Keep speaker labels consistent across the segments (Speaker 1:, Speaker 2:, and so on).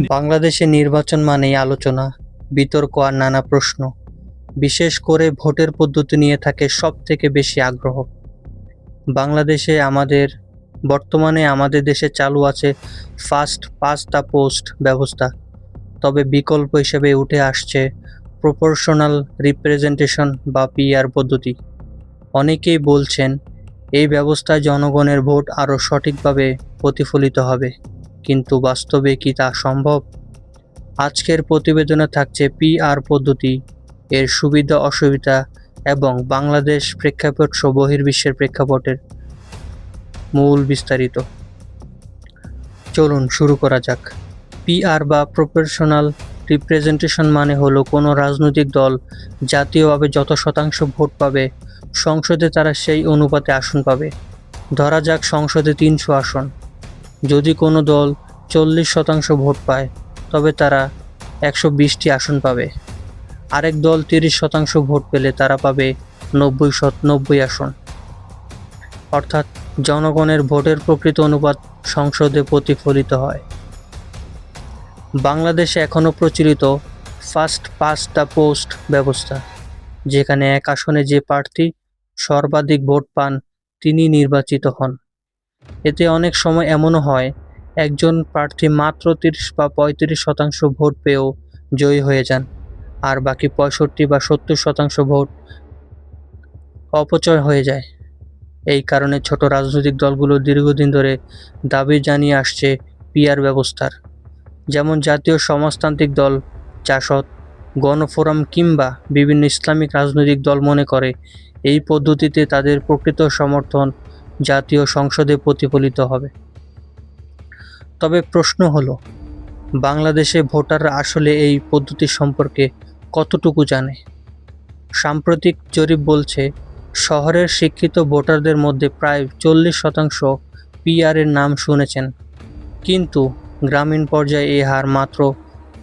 Speaker 1: বাংলাদেশে নির্বাচন মানেই আলোচনা, বিতর্ক আর নানা প্রশ্ন। বিশেষ করে ভোটের পদ্ধতি নিয়ে থাকে সব থেকে বেশি আগ্রহ। বাংলাদেশে আমাদের, বর্তমানে আমাদের দেশে চালু আছে ফার্স্ট দ্য পোস্ট ব্যবস্থা। তবে বিকল্প হিসেবে উঠে আসছে প্রপোর্শনাল রিপ্রেজেন্টেশন বা পিআর পদ্ধতি। অনেকেই বলছেন, এই ব্যবস্থায় জনগণের ভোট আরও সঠিকভাবে প্রতিফলিত হবে। কিন্তু বাস্তবে কি তা সম্ভব? আজকের প্রতিবেদনে থাকছে পিআর পদ্ধতি, এর সুবিধা, অসুবিধা এবং বাংলাদেশ প্রেক্ষাপট সহ বহির্বিশ্বের প্রেক্ষাপটের মূল বিস্তারিত। চলুন শুরু করা যাক। পিআর বা প্রফেশনাল রিপ্রেজেন্টেশন মানে হলো কোনো রাজনৈতিক দল জাতীয়ভাবে যত শতাংশ ভোট পাবে, সংসদে তারা সেই অনুপাতে আসন পাবে। ধরা যাক সংসদে তিনশো আসন। যদি কোনো দল চল্লিশ শতাংশ ভোট পায়, তবে তারা একশো বিশটি আসন পাবে। আরেক দল তিরিশ শতাংশ ভোট পেলে তারা পাবে নব্বই শত নব্বই আসন। অর্থাৎ জনগণের ভোটের প্রকৃত অনুপাত সংসদে প্রতিফলিত হয়। বাংলাদেশে এখনও প্রচলিত ফার্স্ট পাস্ট দ্য পোস্ট ব্যবস্থা, যেখানে এক আসনে যে প্রার্থী সর্বাধিক ভোট পান তিনি নির্বাচিত হন। এতে অনেক সময় এমনও হয়, একজন প্রার্থী মাত্র তিরিশ বা পঁয়ত্রিশ শতাংশ ভোট পেয়েও জয়ী হয়ে যান, আর বাকি পঁয়ষট্টি বা সত্তর শতাংশ ভোট অপচয় হয়ে যায়। এই কারণে ছোট রাজনৈতিক দলগুলো দীর্ঘদিন ধরে দাবি জানিয়ে আসছে পিয়ার ব্যবস্থার। যেমন জাতীয় সমাজতান্ত্রিক দল জাসদ গণফোরাম কিংবা বিভিন্ন ইসলামিক রাজনৈতিক দল মনে করে, এই পদ্ধতিতে তাদের প্রকৃত সমর্থন জাতীয় সংসদে প্রতিফলিত হবে। তবে প্রশ্ন হলো, বাংলাদেশে ভোটাররা আসলে এই পদ্ধতি সম্পর্কে কতটুকু জানে? সাম্প্রতিক জরিপ বলছে, শহরের শিক্ষিত ভোটারদের মধ্যে প্রায় চল্লিশ শতাংশ পিআর এর নাম শুনেছেন। কিন্তু গ্রামীণ পর্যায়ে এই হার মাত্র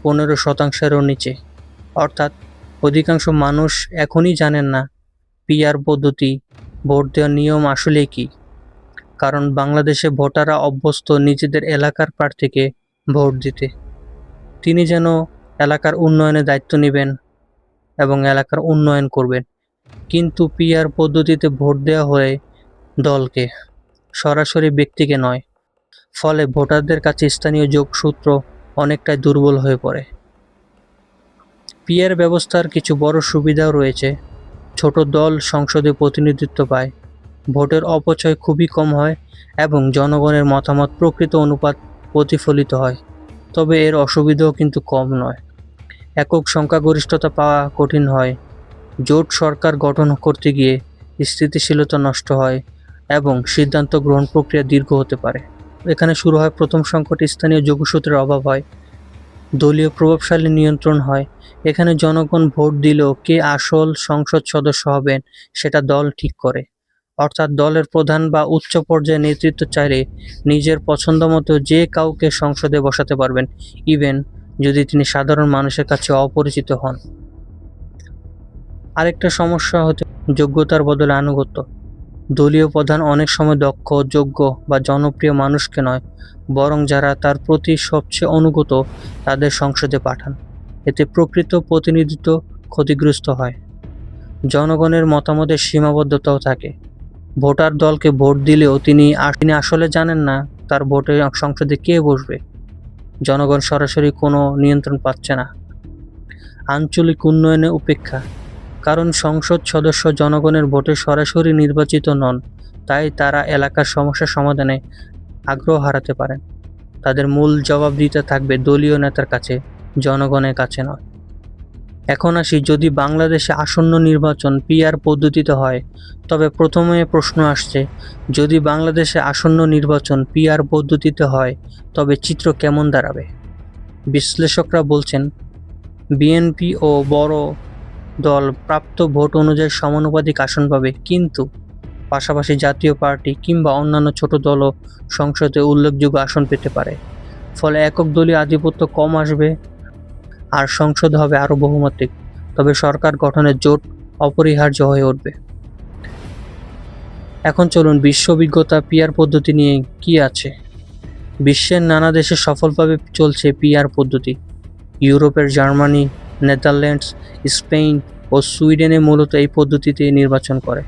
Speaker 1: পনেরো শতাংশেরও নিচে। অর্থাৎ অধিকাংশ মানুষ এখনই জানেন না, পিআর পদ্ধতি, ভোট দেওয়ার নিয়ম আসলে কি। কারণ বাংলাদেশে ভোটাররা অভ্যস্ত নিজেদের এলাকার প্রার্থীকে ভোট দিতে। তিনি যেন এলাকার উন্নয়নে দায়িত্ব নেবেন এবং এলাকার উন্নয়ন করবেন। কিন্তু পিআর পদ্ধতিতে ভোট দেওয়া হয়ে দলকে, সরাসরি ব্যক্তিকে নয়। ফলে ভোটারদের কাছে স্থানীয় যোগসূত্র অনেকটাই দুর্বল হয়ে পড়ে। পিআর ব্যবস্থার কিছু বড় সুবিধাও রয়েছে। ছোট দল সংসদে প্রতিনিধিত্ব পায়। ভোটের অপচয় খুবই কম হয় এবং জনগণের মতামত প্রকৃত অনুপাত প্রতিফলিত হয়। তবে এর অসুবিধাও কিন্তু কম নয়। একক সংখ্যাগরিষ্ঠতা পাওয়া কঠিন হয়। জোট সরকার গঠন করতে গিয়ে স্থিতিশীলতা নষ্ট হয় এবং সিদ্ধান্ত গ্রহণ প্রক্রিয়া দীর্ঘ হতে পারে। এখানে শুরু হয় প্রথম সংকট, স্থানীয় যোগসূত্রের অভাব হয়, দলীয় প্রভাবশালী নিয়ন্ত্রণ হয়। এখানে জনগণ ভোট দিলেও কে আসল সংসদ সদস্য হবেন সেটা দল ঠিক করে। অর্থাৎ দলের প্রধান বা উচ্চ পর্যায়ে নেতৃত্ব চাইলে নিজের পছন্দ মতো যে কাউকে সংসদে বসাতে পারবেন। ইভেন যদি তিনি সাধারণ মানুষের কাছে অপরিচিত হন। আরেকটা সমস্যা হতে যোগ্যতার বদলে আনুগত্য। দলীয় প্রধান অনেক সময় দক্ষ, যোগ্য বা জনপ্রিয় মানুষকে নয়, বরং যারা তার প্রতি সবচেয়ে অনুগত তাদের সংসদে পাঠান। এতে প্রকৃত প্রতিনিধিত্ব ক্ষতিগ্রস্ত হয়। জনগণের মতামতের সীমাবদ্ধতাও থাকে। ভোটার দলকে ভোট দিলেও তিনি তিনি আসলে জানেন না তার ভোটে সংসদে কে বসবে। জনগণ সরাসরি কোনো নিয়ন্ত্রণ পাচ্ছে না। আঞ্চলিক উন্নয়নে উপেক্ষা। কারণ সংসদ সদস্য জনগণের ভোটে সরাসরি নির্বাচিত নন, তাই তারা এলাকার সমস্যা সমাধানে আগ্রহ হারাতে পারেন। তাদের মূল জবাব দিতে থাকবে দলীয় নেতার কাছে, জনগণের কাছে নয়। এখন আসি, যদি বাংলাদেশে আসন্ন নির্বাচন পিআর পদ্ধতিতে হয়, তবে প্রথমে প্রশ্ন আসছে, যদি বাংলাদেশে আসন্ন নির্বাচন পিআর পদ্ধতিতে হয়, তবে চিত্র কেমন দাঁড়াবে? বিশ্লেষকরা বলছেন, বিএনপি ও বড় দল প্রাপ্ত ভোট অনুযায়ী সমানুপাতিক আসন পাবে, কিন্তু পাশাপাশি জাতীয় পার্টি কিংবা অন্যান্য ছোট দলও সংসদে উল্লেখযোগ্য আসন পেতে পারে। ফলে একক দলীয় আধিপত্য কম আসবে আর সংসদ হবে আরও বহুমাত্রিক। তবে সরকার গঠনের জোট অপরিহার্য হয়ে উঠবে। এখন চলুন বিশ্ব অভিজ্ঞতা পিয়ার পদ্ধতি নিয়ে কি আছে। বিশ্বের নানা দেশে সফলভাবে চলছে পিয়ার পদ্ধতি। ইউরোপের জার্মানি, নেদারল্যান্ডস, স্পেন ও সুইডেনে মূলত এই পদ্ধতিতে নির্বাচন করে।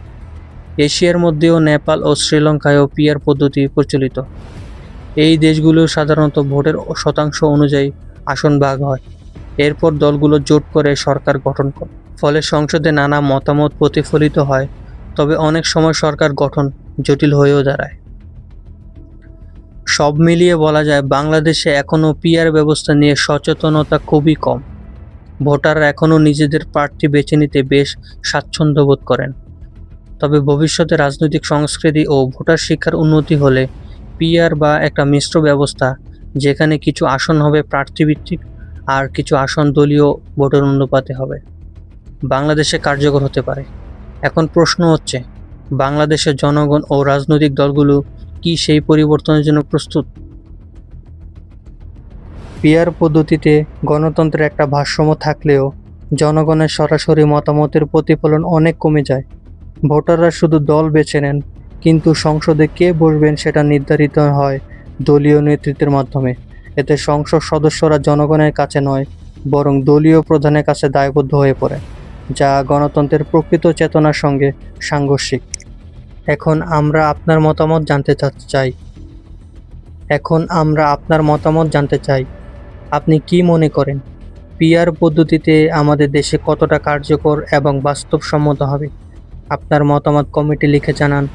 Speaker 1: এশিয়ার মধ্যেও নেপাল ও শ্রীলঙ্কায়ও পিয়ার পদ্ধতি প্রচলিত। এই দেশগুলো সাধারণত ভোটের শতাংশ অনুযায়ী আসন ভাগ হয়। এরপর দলগুলো জোট করে সরকার গঠন করে। ফলে সংসদে নানা মতামত প্রতিফলিত হয়, তবে অনেক সময় সরকার গঠন জটিল হয়েও দাঁড়ায়। সব মিলিয়ে বলা যায়, বাংলাদেশে এখনও পিআর ব্যবস্থা নিয়ে সচেতনতা খুবই কম। ভোটাররা এখনও নিজেদের প্রার্থী বেছে নিতে বেশ স্বাচ্ছন্দ্য বোধ করেন। তবে ভবিষ্যতে রাজনৈতিক সংস্কৃতি ও ভোটার শিক্ষার উন্নতি হলে পিআর বা একটা মিশ্র ব্যবস্থা, যেখানে কিছু আসন হবে প্রার্থীভিত্তিক আর কিছু আসন দলীয় ভোটের অনুপাতে হবে। বাংলাদেশে কার্যকর হতে পারে। এখন প্রশ্ন হচ্ছে, বাংলাদেশের জনগণ ও রাজনৈতিক দলগুলো কি সেই পরিবর্তনের জন্য প্রস্তুত? পিয়ার পদ্ধতিতে গণতন্ত্রের একটা ভারসাম্য থাকলেও জনগণের সরাসরি মতামতের প্রতিফলন অনেক কমে যায়। ভোটাররা শুধু দল বেছে নেন, কিন্তু সংসদে কে বসবেন সেটা নির্ধারিত হয় দলীয় নেতৃত্বের মাধ্যমে। এতে সংসদ সদস্যরা জনগণের কাছে নয়, বরং দলীয় প্রধানের কাছে দায়বদ্ধ হয়ে পড়ে, যা গণতন্ত্রের প্রকৃত চেতনার সঙ্গে সাংঘর্ষিক। এখন আমরা আপনার মতামত জানতে চাই। এখন আমরা আপনার মতামত জানতে চাই। আপনি কি মনে করেন, পিআর পদ্ধতিতে আমাদের দেশে কতটা কার্যকর এবং বাস্তবসম্মত হবে? আপনার মতামত কমিটি লিখে জানান।